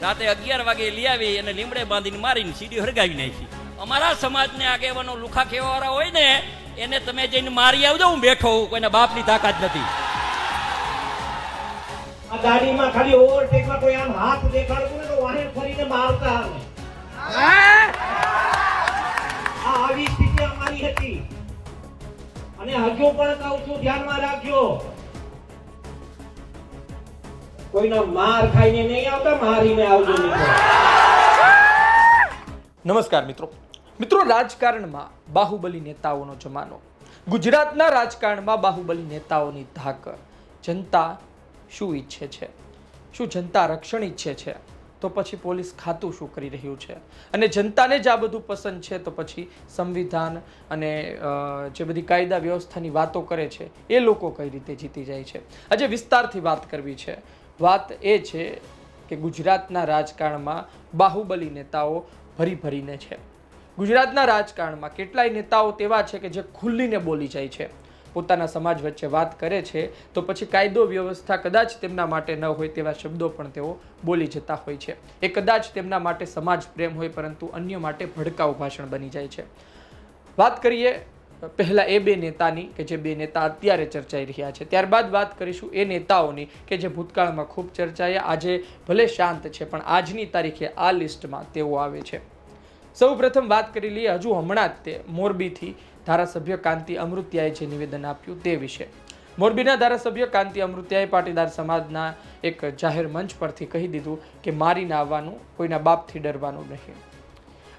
રાતે અગિયાર વાગે લઈ આવી અને લીમડે બાંધીને મારીને સીડી હરગાવી નાખી. અમારા સમાજને આગેવાનો લુખા ખેવાવાળા હોય ને, એને તમે જઈને મારી આવજો, હું બેઠો હું કોઈના બાપની તાકાત નથી. આ ગાડીમાં ખાલી ઓવરટેકમાં કોઈ આમ હાથ દેખાડતું ને તો વાહે ફરીને મારતા આવે. આ આવી સ્થિતિ અમારી હતી. અને હજુ પણ કહું છું, ધ્યાનમાં રાખજો. કોઈનો માર ખાઈને નહીં આવતા, મારીને આવજો નમસ્કાર મિત્રો. મિત્રો, રાજકારણમાં બાહુબલી નેતાઓનો જમાનો. ગુજરાતના રાજકારણમાં બાહુબલી નેતાઓની ધાકર જનતા શું ઈચ્છે છે? શું જનતા રક્ષણ ઈચ્છે છે? તો પછી પોલીસ ખાતું શું કરી રહ્યું છે? અને જનતાને જ આ બધું પસંદ છે તો પછી સંવિધાન અને જે બધી કાયદા વ્યવસ્થાની વાતો કરે છે, એ લોકો કઈ રીતે જીતી જાય છે? આજે વિસ્તારથી વાત કરવી છે. વાત એ છે કે ગુજરાતના રાજકારણમાં બાહુબલી નેતાઓ ભરી ભરીને છે. ગુજરાતના રાજકારણમાં કેટલાય નેતાઓ તેવા છે કે જે ખુલ્લીને બોલી જાય છે. પોતાના સમાજ વચ્ચે વાત કરે છે તો પછી કાયદો વ્યવસ્થા કદાચ તેમના માટે ન હોય તેવા શબ્દો પણ તેઓ બોલી જતા હોય છે. એ કદાચ તેમના માટે સમાજ પ્રેમ હોય પરંતુ અન્ય માટે ભડકાઉ ભાષણ બની જાય છે. વાત કરીએ પહેલા એ બે નેતાની કે જે બે નેતા અત્યારે ચર્ચાઈ રહ્યા છે. ત્યારબાદ વાત કરીશું એ નેતાઓની કે જે ભૂતકાળમાં ખૂબ ચર્ચાયા. આજે ભલે શાંત છે, પણ આજની તારીખે આ લિસ્ટમાં તેઓ આવે છે. સૌ પ્રથમ વાત કરી લઈએ હજુ હમણાં જ તે મોરબીથી ધારાસભ્ય કાંતિ અમૃત્યાએ જે નિવેદન આપ્યું તે વિશે. મોરબીના ધારાસભ્ય કાંતિ અમૃત્યાએ પાટીદાર સમાજના એક જાહેર મંચ પરથી કહી દીધું કે મારીને આવવાનું કોઈના બાપથી ડરવાનું નહીં.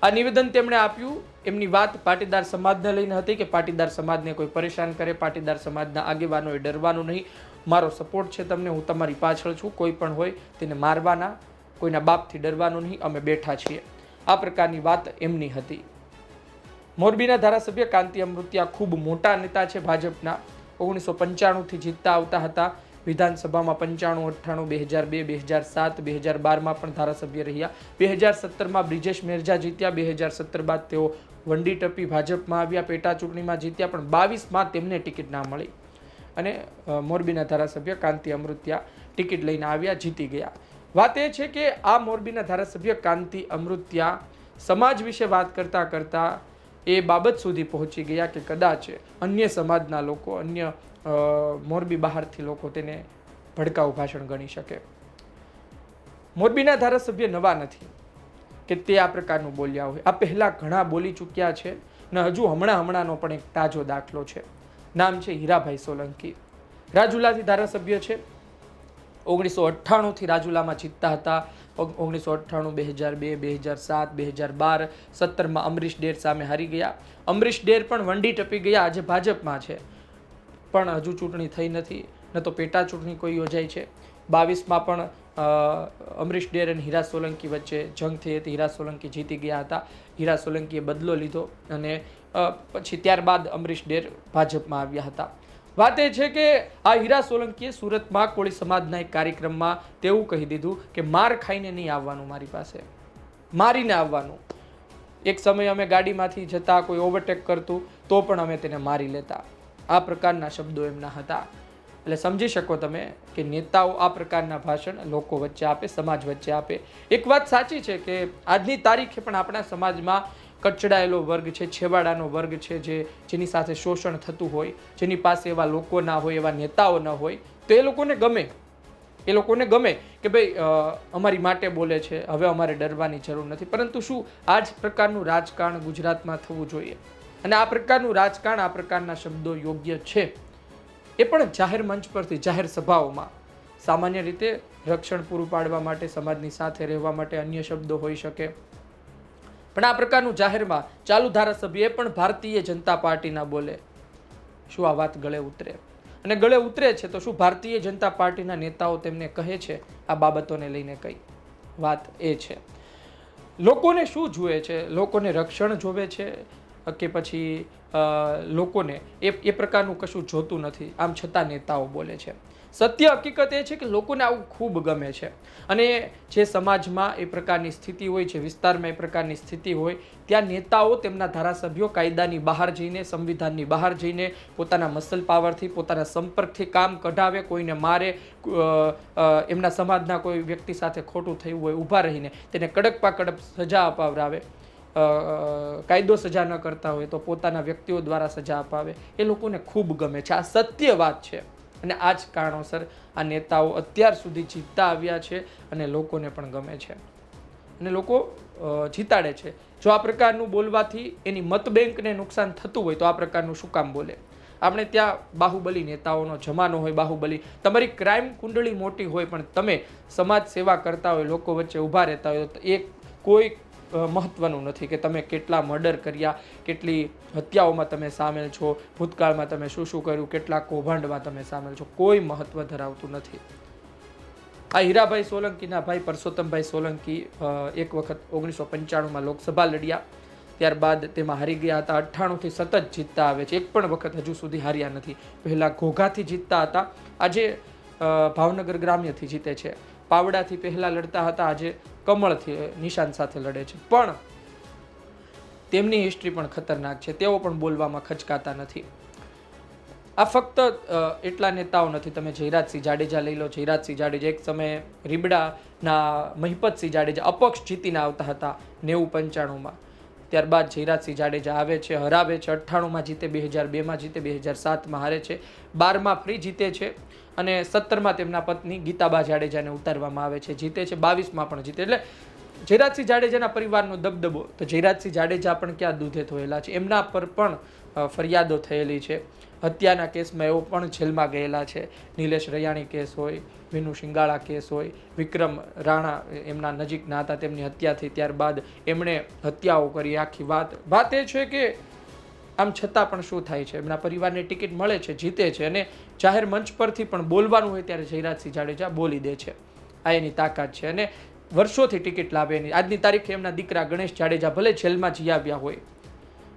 આ નિવેદન તેમણે આપ્યું. એમની વાત પાટીદાર સમાજને લઈને હતી કે પાટીદાર સમાજને કોઈ પરેશાન કરે, પાટીદાર સમાજના આગેવાનોએ ડરવાનું નહીં. મારો સપોર્ટ છે તમને, હું તમારી પાછળ છું, કોઈ પણ હોય તેને મારવાના, કોઈના બાપથી ડરવાનું નહીં, અમે બેઠા છીએ. આ પ્રકારની વાત એમની હતી. મોરબીના ધારાસભ્ય કાંતિ અમૃત્યા ખૂબ મોટા નેતા છે ભાજપના. ઓગણીસો પંચાણુંથી જીતતા આવતા હતા. વિધાનસભામાં પંચાણું, અઠ્ઠાણું, બે હજાર બે બે હજાર સાત, બે હજાર બારમાં પણ ધારાસભ્ય રહ્યા. બે હજાર સત્તરમાં બ્રિજેશ મેરજા જીત્યા. બે હજાર સત્તર બાદ તેઓ વંડી ટપી ભાજપમાં આવ્યા. પેટા ચૂંટણીમાં જીત્યા, પણ બાવીસમાં તેમને ટિકિટ ના મળી. અને મોરબીના ધારાસભ્ય કાંતિ અમૃત્યા ટિકિટ લઈને આવ્યા, જીતી ગયા. વાત એ છે કે આ મોરબીના ધારાસભ્ય કાંતિ અમૃત્યા સમાજ વિશે વાત કરતાં કરતાં એ બાબત સુધી પહોંચી ગયા કે કદાચ અન્ય સમાજના લોકો, અન્ય મોરબી બહારથી લોકો તેને ભડકાઉ ભાષણ ગણી શકે. મોરબીના ધારાસભ્ય નવા નથી, કે તે આ પ્રકારનું બોલ્યા હોય. આ પહેલાં ઘણા બોલી ચૂક્યા છે, ને હજુ હમણાં હમણાંનો પણ એક તાજો દાખલો છે. નામ છે હીરાભાઈ સોલંકી. રાજુલાથી ધારાસભ્ય છે. ઓગણીસો અઠ્ઠાણુંથી રાજુલામાં જીતતા હતા. ઓગણીસો અઠ્ઠાણું, બે હજાર બે બે હજાર સાત, બે હજાર બાર, સત્તરમાં અમરીશ ડેર સામે હારી ગયા. અમરીશ ડેર પણ વંડી ટપી ગયા. આજે ભાજપમાં છે. પણ હજુ ચૂંટણી થઈ નથી, ન તો પેટા ચૂંટણી કોઈ યોજાઈ છે. બાવીસમાં પણ અમરીશ ડેર અને હીરા સોલંકી વચ્ચે જંગ થઈ હતી. હીરા સોલંકી જીતી ગયા હતા. હીરા સોલંકીએ બદલો લીધો અને પછી ત્યારબાદ અમરીશ ડેર ભાજપમાં આવ્યા હતા. વાત એ છે કે આ હીરા સોલંકીએ સુરતમાં કોળી સમાજના એક કાર્યક્રમમાં તેવું કહી દીધું કે માર ખાઈને નહીં આવવાનું મારી પાસે. મારીને આવવાનું. એક સમયે અમે ગાડીમાંથી જતા કોઈ ઓવરટેક કરતું તો પણ અમે તેને મારી લેતા. આ પ્રકારના શબ્દો એમના હતા. એટલે સમજી શકો તમે કે નેતાઓ આ પ્રકારના ભાષણ લોકો વચ્ચે આપે, સમાજ વચ્ચે આપે. એક વાત સાચી છે કે આજની તારીખે પણ આપણા સમાજમાં કચડાયેલો વર્ગ છે, છેવાડાનો વર્ગ છે જે જેની સાથે શોષણ થતું હોય, જેની પાસે એવા લોકો ના હોય, એવા નેતાઓ ન હોય, તો એ લોકોને ગમે. એ લોકોને ગમે કે ભાઈ અમારી માટે બોલે છે, હવે અમારે ડરવાની જરૂર નથી. પરંતુ શું આ જ પ્રકારનું રાજકારણ ગુજરાતમાં થવું જોઈએ? અને આ પ્રકારનું રાજકારણ, આ પ્રકારના શબ્દો યોગ્ય છે એ પણ જાહેર મંચ પરથી, જાહેર સભાઓમાં. સામાન્ય રીતે રક્ષણ પૂરું પાડવા માટે, સમાજની સાથે રહેવા માટે અન્ય શબ્દો હોઈ શકે. પણ આ પ્રકારનું જાહેરમાં ચાલુ ધારાસભ્ય પણ ભારતીય જનતા પાર્ટીના બોલે. શું આ વાત ગળે ઉતરે? અને ગળે ઉતરે છે તો શું ભારતીય જનતા પાર્ટીના નેતાઓ તેમને કહે છે? આ બાબતોને લઈને કઈ વાત એ છે. લોકોને શું જુએ છે? લોકોને રક્ષણ જોવે છે? કે પછી લોકોને એ એ પ્રકારનું કશું જોતું નથી. આમ છતાં નેતાઓ બોલે છે. સત્ય હકીકત એ છે કે લોકોને આવું ખૂબ ગમે છે. અને જે સમાજમાં એ પ્રકારની સ્થિતિ હોય છે વિસ્તારમાં એ પ્રકારની સ્થિતિ હોય ત્યાં નેતાઓ તેમના ધારાસભ્યો કાયદાની બહાર જઈને સંવિધાનની બહાર જઈને પોતાના મસલ પાવરથી પોતાના સંપર્કથી કામ કઢાવે કોઈને મારે એમના સમાજના કોઈ વ્યક્તિ સાથે ખોટું થયું હોય ઊભા રહીને તેને કડકપા કડક સજા અપાવડાવે અ, અ, કાયદો સજા ન કરતા હોય તો પોતાના વ્યક્તિઓ દ્વારા સજા અપાવે. એ લોકોને ખૂબ ગમે છે. આ સત્ય વાત છે. અને આ જ કારણોસર આ નેતાઓ અત્યાર સુધી જીતતા આવ્યા છે અને લોકોને પણ ગમે છે. અને લોકો જીતાડે છે. જો આ પ્રકારનું બોલવાથી એની મત બેંકને નુકસાન થતું હોય તો આ પ્રકારનું શું કામ બોલે? આપણે ત્યાં બાહુબલી નેતાઓનો જમાનો હોય, બાહુબલી. તમારી ક્રાઇમ કુંડળી મોટી હોય, પણ તમે સમાજ સેવા કરતા હોય, લોકો વચ્ચે ઊભા રહેતા હોય, તો એ કોઈ અ, મહત્વનું નથી કે તમે કેટલા મર્ડર કર્યા કેટલી હત્યાઓમાં તમે સામેલ છો ભૂતકાળમાં તમે શું શું કર્યું કેટલા કૌભાંડમાં તમે સામેલ છો કોઈ મહત્વ ધરાવતું નથી. આ હીરાભાઈ સોલંકીના ભાઈ પરસોત્તમભાઈ સોલંકી એક વખત ઓગણીસો પંચાણુંમાં લોકસભા લડ્યા. ત્યારબાદ તેમાં હારી ગયા હતા. અઠ્ઠાણુંથી સતત જીતતા આવે છે. એક પણ વખત હજુ સુધી હાર્યા નથી. પહેલાં ઘોઘાથી જીતતા હતા. આજે ભાવનગર ગ્રામ્યથી જીતે છે. પાવડાથી પહેલાં લડતા હતા. આજે કમળથી નિશાન સાથે લડે છે. પણ તેમની હિસ્ટ્રી પણ ખતરનાક છે. તેઓ પણ બોલવામાં ખચકાતા નથી. આ ફક્ત એટલા નેતાઓ નથી. તમે જયરાજસિંહ જાડેજા લઈ લો. જયરાજસિંહ જાડેજા એક સમયે રીબડાના મહિપતસિંહ જાડેજા અપક્ષ જીતીને આવતા હતા નેવું પંચાણુંમાં. ત્યારબાદ જયરાજસિંહ જાડેજા આવે છે, હરાવે છે, અઠ્ઠાણુંમાં જીતે, બે હજાર બેમાં જીતે, બે હજાર સાતમાં હારે છે, બારમાં ફ્રી જીતે છે. અને સત્તરમાં તેમના પત્ની ગીતાબા જાડેજાને ઉતારવામાં આવે છે. જીતે છે, બાવીસમાં પણ જીતે. એટલે જયરાજસિંહ જાડેજાના પરિવારનો દબદબો, તો જયરાજસિંહ જાડેજા પણ ક્યાં દૂધે ધોયેલા છે? એમના પર પણ ફરિયાદો થયેલી છે. હત્યાના કેસમાં એઓ પણ જેલમાં ગયેલા છે. નિલેશ રૈયાણી કેસ હોય, વિનુ શિંગાળા કેસ હોય, વિક્રમ રાણા એમના નજીકના હતા, તેમની હત્યા થઈ ત્યારબાદ એમણે હત્યાઓ કરી. આખી વાત વાત એ છે કે આમ છતાં પણ શું થાય છે? એમના પરિવારને ટિકિટ મળે છે, જીતે છે અને જાહેર મંચ પરથી પણ બોલવાનું હોય ત્યારે જયરાજસિંહ જાડેજા બોલી દે છે. આ એની તાકાત છે અને વર્ષોથી ટિકિટ લાવે એની. આજની તારીખે એમના દીકરા ગણેશ જાડેજા ભલે જેલમાં જઈ આવ્યા હોય.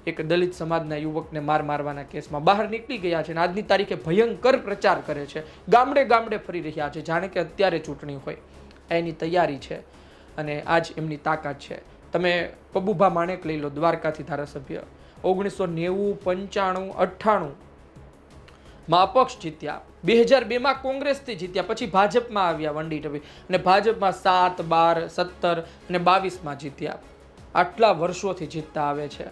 એક દલિત સમાજના યુવકને માર મારવાના કેસમાં બહાર નીકળી ગયા છે અને આજની તારીખે ભયંકર પ્રચાર કરે છે. ગામડે ગામડે ફરી રહ્યા છે, જાણે કે અત્યારે ચૂંટણી હોય. એની તૈયારી છે અને આજ એમની તાકાત છે. તમે પબુભા માણેક લઈ લો, દ્વારકાથી ધારાસભ્ય. ઓગણીસો નેવું, પંચાણું, અઠ્ઠાણું માં અપક્ષ જીત્યા. બે હજાર બેમાં કોંગ્રેસથી જીત્યા, પછી ભાજપમાં આવ્યા વંડી ટવી. અને ભાજપમાં સાત, બાર, સત્તર અને બાવીસમાં જીત્યા. આટલા વર્ષોથી જીતતા આવે છે.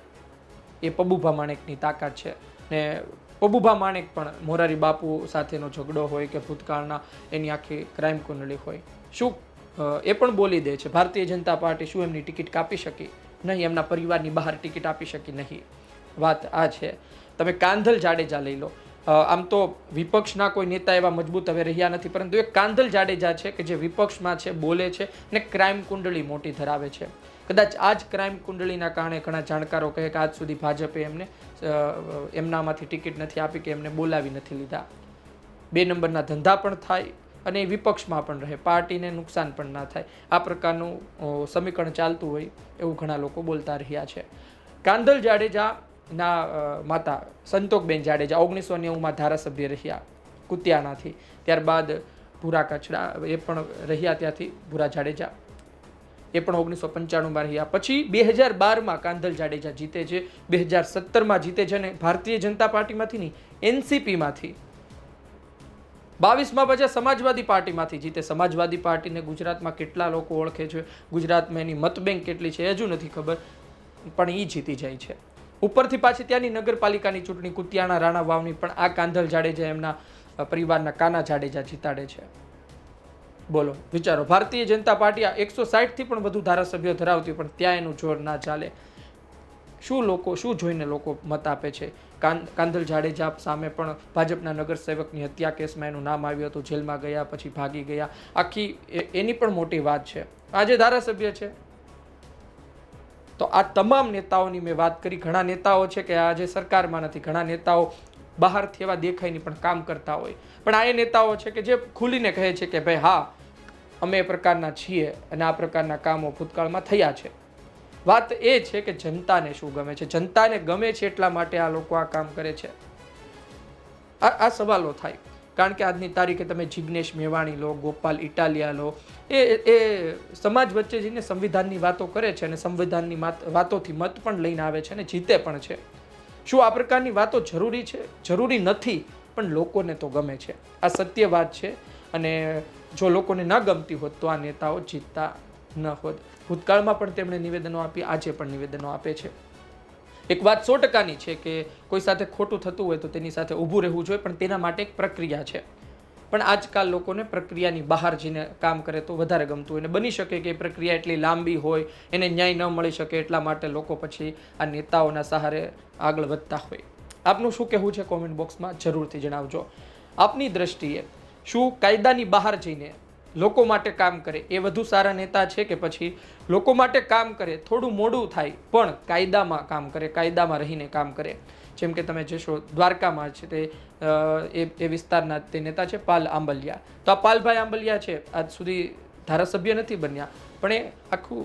એ પબુભા માણેકની તાકાત છે. ને પબુભા માણેક પણ મોરારી બાપુ સાથેનો ઝઘડો હોય કે ભૂતકાળના, એની આખી ક્રાઇમ કુંડળી હોય. શું એ પણ બોલી દે છે. ભારતીય જનતા પાર્ટી શું એમની ટિકિટ કાપી શકી? નહીં, એમના પરિવારની બહાર ટિકિટ આપી શકી નહીં. વાત આ છે. તમે કાંધલ જાડેજા લઈ લો. આમ તો વિપક્ષના કોઈ નેતા એવા મજબૂત હવે રહ્યા નથી, પરંતુ એક કાંધલ જાડેજા છે કે જે વિપક્ષમાં છે, બોલે છે ને ક્રાઇમ કુંડળી મોટી ધરાવે છે. કદાચ આ જ ક્રાઇમ કુંડળીના કારણે ઘણા જાણકારો કહે કે આજ સુધી ભાજપે એમને એમનામાંથી ટિકિટ નથી આપી કે એમને બોલાવી નથી લીધા. બે નંબરના ધંધા પણ થાય. અને વિપક્ષમાં પણ રહે. પાર્ટીને નુકસાન પણ ના થાય. આ પ્રકારનું સમીકરણ ચાલતું હોય એવું ઘણા લોકો બોલતા રહ્યા છે. કાંધલ જાડેજાના ના માતા સંતોકબેન જાડેજા ઓગણીસો નેવુંમાં ધારાસભ્ય રહ્યા કુતિયાણાથી ત્યારબાદ ભૂરા કચડા એ પણ રહ્યા ત્યાંથી, ભૂરા જાડેજા. એ પણ ઓગણીસો પંચાણુંમાં રહ્યા. પછી બે હજાર બારમાં કાંધલ જાડેજા જીતે છે. બે હજાર સત્તરમાં જીતે છે અને ભારતીય જનતા પાર્ટીમાંથી નહીં, એનસીપીમાંથી બાવીસમાં પછી સમાજવાદી પાર્ટીમાંથી જીતે. સમાજવાદી પાર્ટીને ગુજરાતમાં કેટલા લોકો ઓળખે છે? ગુજરાતમાં એની મતબેંક કેટલી છે હજુ નથી ખબર, પણ એ જીતી જાય છે. ઉપરથી પાછી ત્યાંની નગરપાલિકાની ચૂંટણી કુતિયાણા રાણા વાવની પણ આ કાંધલ જાડેજા એમના પરિવારના કાના જાડેજા જીતાડે છે. બોલો, વિચારો. ભારતીય જનતા પાર્ટી આ એકસો સાઠથી પણ વધુ ધારાસભ્યો ધરાવતી પણ ત્યાં એનું જોર ના ચાલે. શું લોકો, શું જોઈને લોકો મત આપે છે? કાંધલ જાડેજા સામે પણ ભાજપના નગરસેવકની હત્યા કેસમાં એનું નામ આવ્યું હતું, જેલમાં ગયા, પછી ભાગી ગયા. આખી એની પણ મોટી વાત છે. આજે ધારાસભ્ય છે. તો આ તમામ નેતાઓની મેં વાત કરી. ઘણા નેતાઓ છે કે આજે સરકારમાં નથી. ઘણા નેતાઓ બહારથી એવા દેખાયની પણ કામ કરતા હોય. પણ આ એ નેતાઓ છે કે જે ખુલીને કહે છે કે ભાઈ હા, અમે એ પ્રકારના છીએ અને આ પ્રકારના કામો ભૂતકાળમાં થયા છે. વાત એ છે કે જનતાને શું ગમે છે? જનતાને ગમે છે એટલા માટે આ લોકો આ કામ કરે છે? આ આ સવાલો થાય. કારણ કે આજની તારીખે તમે જિજ્ઞેશ મેવાણી લો, ગોપાલ ઇટાલિયા લો, એ એ સમાજ વચ્ચે જઈને સંવિધાનની વાતો કરે છે અને સંવિધાનની વાતોથી મત પણ લઈને આવે છે અને જીતે પણ છે. શું આ પ્રકારની વાતો જરૂરી છે? જરૂરી નથી, પણ લોકોને તો ગમે છે. આ સત્ય વાત છે અને જો લોકોને ન ગમતી હોત તો આ નેતાઓ જીતતા ન હોત. ભૂતકાળમાં પણ તેમણે નિવેદનો આપી, આજે પણ નિવેદનો આપે છે. એક વાત સો ટકાની છે કે કોઈ સાથે ખોટું થતું હોય તો તેની સાથે ઊભું રહેવું જોઈએ, પણ તેના માટે એક પ્રક્રિયા છે. પણ આજકાલ લોકોને પ્રક્રિયાની બહાર જઈને કામ કરે તો વધારે ગમતું હોય અને બની શકે કે પ્રક્રિયા એટલી લાંબી હોય, એને ન્યાય ન મળી શકે એટલા માટે લોકો પછી આ નેતાઓના સહારે આગળ વધતા હોય. આપનું શું કહેવું છે કોમેન્ટ બોક્સમાં જરૂરથી જણાવજો. આપની દ્રષ્ટિએ શું કાયદાની બહાર જઈને લોકો માટે કામ કરે. એ વધુ સારા નેતા છે કે પછી લોકો માટે કામ કરે, થોડું મોડું થાય, પણ કાયદામાં કામ કરે, કાયદામાં રહીને કામ કરે. જેમ કે તમે જશો, દ્વારકામાં છે તે એ વિસ્તારના તે નેતા છે પાલ આંબલિયા. તો આ પાલભાઈ આંબલિયા છે, આજ સુધી ધારાસભ્ય નથી બન્યા. પણ એ આખું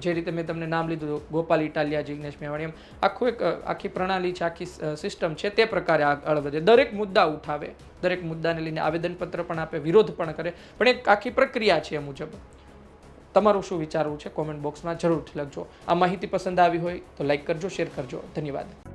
જે રીતે મેં તમને નામ લીધું, ગોપાલ ઇટાલિયા, જિગ્નેશ મેવાણી એમ, આખું એક આખી પ્રણાલી છે, આખી સિસ્ટમ છે, તે પ્રકારે આગળ વધે. દરેક મુદ્દા ઉઠાવે, દરેક મુદ્દાને લઈને આવેદનપત્ર પણ આપે, વિરોધ પણ કરે, પણ એક આખી પ્રક્રિયા છે એ મુજબ. તમારું શું વિચારવું છે? કોમેન્ટ બોક્સમાં જરૂરથી લખજો. આ માહિતી પસંદ આવી હોય તો લાઈક કરજો શેર કરજો. ધન્યવાદ.